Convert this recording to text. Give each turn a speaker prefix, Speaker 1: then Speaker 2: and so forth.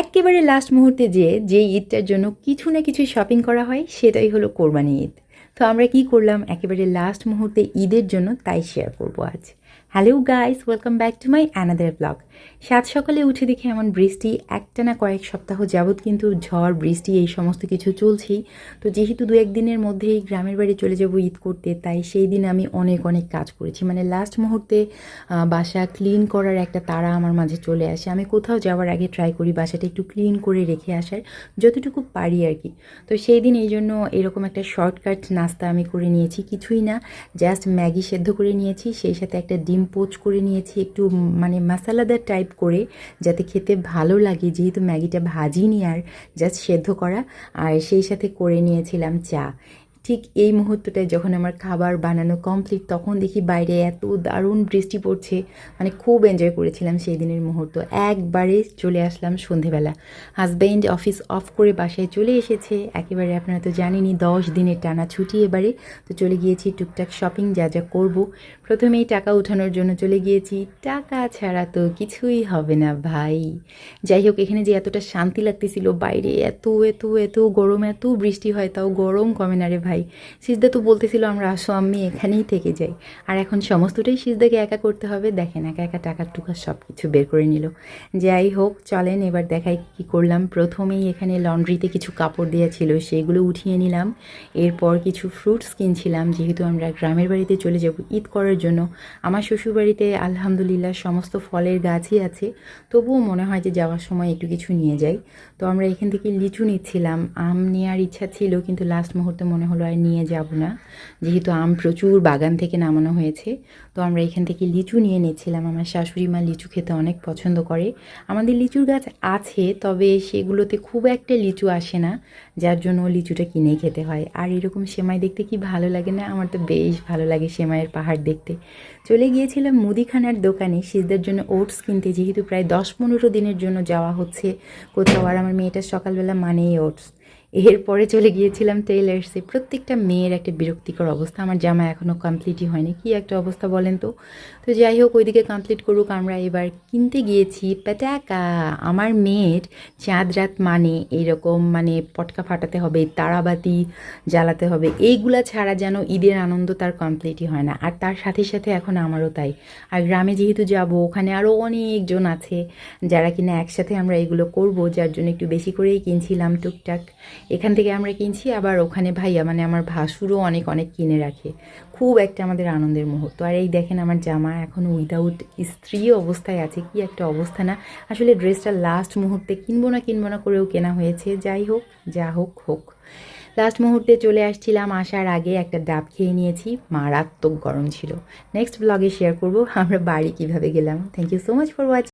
Speaker 1: একেবারে লাস্ট মুহূর্তে যে যে ঈদটার জন্য কিছু না কিছু শপিং করা হয়, সেটাই হলো কোরবানি ঈদ। তো আমরা কি করলাম? একেবারে লাস্ট মুহূর্তে ঈদের জন্য তাই শেয়ার করব আজ। Hello guys welcome back to my another blog সাত সকালে উঠে দেখে এমন বৃষ্টি, একটানা কয়েক সপ্তাহ যাবৎ কিন্তু ঝড়, বৃষ্টি, এই সমস্ত কিছু চলছেই। তো যেহেতু দু একদিনের মধ্যেই গ্রামের বাড়ি চলে যাব ঈদ করতে, তাই সেই দিন আমি অনেক অনেক কাজ করেছি। মানে লাস্ট মুহূর্তে বাসা ক্লিন করার একটা তারা আমার মাঝে চলে আসে। আমি কোথাও যাওয়ার আগে ট্রাই করি বাসাটা একটু ক্লিন করে রেখে আসার, যতটুকু পারি আর কি। তো সেই দিন এই জন্য এরকম একটা শর্টকাট নাস্তা আমি করে নিয়েছি, কিছুই না জাস্ট ম্যাগি সেদ্ধ করে নিয়েছি, সেই সাথে একটা ডিম পোচ করে নিয়েছি, একটু মানে মশালাদার টাইপ করে, যাতে খেতে ভালো লাগে, যেহেতু ম্যাগিটা ভাজিনি আর জাস্ট সেদ্ধ করা। আর সেই সাথে করে নিয়েছিলাম চা। ঠিক এই মুহূর্তটায় যখন আমার খাবার বানানো কমপ্লিট তখন দেখি বাইরে এত দারুণ বৃষ্টি পড়ছে। মানে খুব এনজয় করেছিলাম সেই দিনের মুহূর্ত। একবারে চলে আসলাম সন্ধেবেলা। হাজব্যান্ড অফিস অফ করে বাসায় চলে এসেছে। একেবারে আপনারা তো জানেনই, দশ দিনের টানা ছুটি এবারে। তো চলে গিয়েছি, টুকটাক শপিং যা যা করব। প্রথমেই টাকা উঠানোর জন্য চলে গিয়েছি। টাকা ছাড়া তো কিছুই হবে না ভাই। যাই হোক, এখানে যে এতটা শান্তি লাগতেছিল, বাইরে এত এত এত গরম, এত বৃষ্টি হয়, তাও গরম কমে না রে ভাই। সিজদা তো বলতেছিল আমরা আসো, আমি এখানেই থেকে যাই। আর এখন সমস্তটাই সিজদাকে একা করতে হবে। দেখেন একা একা টাকার টুকা সব কিছু বের করে নিল। যাই হোক, চলেন এবার দেখাই কি করলাম। প্রথমেই এখানে লন্ড্রিতে কিছু কাপড় দেওয়া ছিল, সেগুলো উঠিয়ে নিলাম। এরপর কিছু ফ্রুটস কিনছিলাম, যেহেতু আমরা গ্রামের বাড়িতে চলে যাব ঈদ করার জন্য। আমার শ্বশুরবাড়িতে আলহামদুলিল্লাহ সমস্ত ফলের গাছই আছে। তবুও মনে হয় যে যাওয়ার সময় একটু কিছু নিয়ে যাই। তো আমরা এখান থেকে লিচু নিচ্ছিলাম। আম নেওয়ার ইচ্ছা ছিল, কিন্তু লাস্ট মুহূর্তে মনে হলো আর নিয়ে যাব না। যেহেতু আম প্রচুর বাগান থেকে নামানো হয়েছে, তো আমরা এখান থেকে লিচু নিয়ে নিয়েছিলাম আমার শাশুড়ি মা লিচু খেতে অনেক পছন্দ করে। আমাদের লিচুর গাছ আছে, তবে সেগুলোতে খুব একটা লিচু আসে না, যার জন্য লিচুটা কিনে খেতে হয়। আর এরকম সেমাই দেখতে কি ভালো লাগে না? আমার তো বেশ ভালো লাগে সেমাইয়ের পাহাড় দেখতে। চলে গিয়েছিলাম মুদিখানার দোকানে, সিজদের জন্য ওটস কিনতে। যেহেতু প্রায় দশ পনেরো দিনের জন্য যাওয়া হচ্ছে, কোথাও। আর আমার মেয়েটা সকালবেলা মানেই ওটস। এরপরে চলে গিয়েছিলাম টেইলার্সে প্রত্যেকটা মেয়ের একটা বিরক্তিকর অবস্থা। আমার জামা এখনও কমপ্লিটই হয়নি। কি একটা অবস্থা বলেন তো? তো যাই হোক, ওইদিকে কমপ্লিট করুক। আমরা এবার কিনতে গিয়েছি প্যাটাকা আমার মেয়ের চাঁদ রাত মানে এইরকম মানে পটকা ফাটাতে হবে, তারাবাতি জ্বালাতে হবে। এইগুলা ছাড়া যেন ঈদের আনন্দ তার কমপ্লিটই হয় না। আর তার সাথে সাথে এখন আমারও তাই। আর গ্রামে যেহেতু যাব, ওখানে আরও অনেকজন আছে যারা কিনা একসাথে আমরা এগুলো করব, যার জন্য একটু বেশি করেই কিনছিলাম টুকটাক। এখান থেকে আমরা কিনছি, আবার ওখানে ভাইয়া মানে আমার ভাসুরও অনেক অনেক কিনে রাখে। খুব একটা আমাদের আনন্দের মুহূর্ত। আর এই দেখেন আমার জামা এখন উইদাউট স্ত্রী অবস্থায় আছে, কি একটা অবস্থা না। আসলে ড্রেসটা লাস্ট মুহূর্তে কিনবো না কিনবো না করেও কেনা হয়েছে। যাই হোক, যা হোক হোক। লাস্ট মুহূর্তে চলে আসছিলাম আসার আগে একটা ডাব খেয়ে নিয়েছি, মারাত্মক গরম ছিল। নেক্সট ব্লগে শেয়ার করব, আমরা বাড়ি কীভাবে গেলাম। Thank you so much for watching